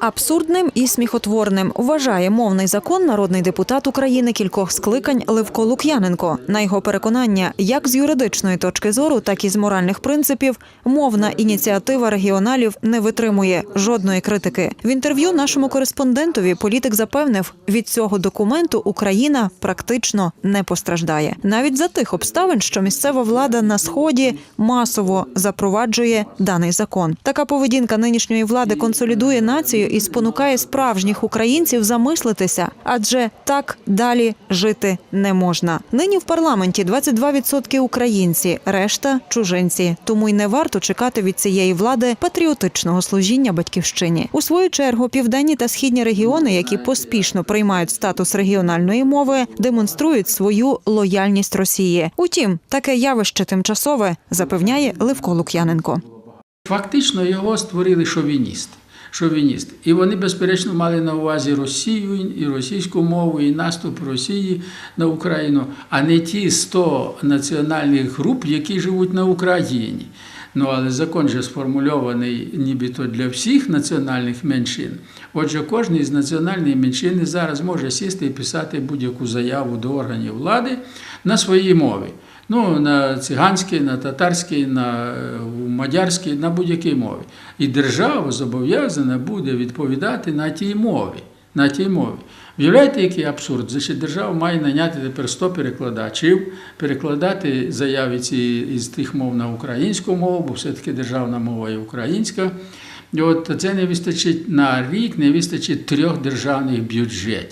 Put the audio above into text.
Абсурдним і сміхотворним вважає мовний закон народний депутат України кількох скликань Левко Лук'яненко. На його переконання, як з юридичної точки зору, так і з моральних принципів, мовна ініціатива регіоналів не витримує жодної критики. В інтерв'ю нашому кореспондентові політик запевнив, від цього документу Україна практично не постраждає, навіть за тих обставин, що місцева влада на сході масово запроваджує даний закон. Така поведінка нинішньої влади консолідує націю і спонукає справжніх українців замислитися, адже так далі жити не можна. Нині в парламенті 22% українці, решта чужинці. Тому й не варто чекати від цієї влади патріотичного служіння батьківщині. У свою чергу південні та східні регіони, які поспішно приймають статус регіональної мови, демонструють свою лояльність Росії. Утім, таке явище тимчасове запевняє Левко Лук'яненко. Фактично його створили шовіністи. Шовіністи. І вони, безперечно, мали на увазі Росію і російську мову, і наступ Росії на Україну, а не ті 100 національних груп, які живуть на Україні. Ну, але закон же сформульований нібито для всіх національних меншин. Отже, кожен із національної меншини зараз може сісти і писати будь-яку заяву до органів влади на своїй мові. Ну, на циганській, на татарській, на е, мадярській, на будь-якій мові. І держава зобов'язана буде відповідати на тій мові. На тій мові. Уявляєте, який абсурд? Значить, держава має наняти тепер 100 перекладачів, перекладати заяви ці із тих мов на українську мову, бо все-таки державна мова є українська. І от це не вистачить на рік, не вистачить трьох державних бюджетів.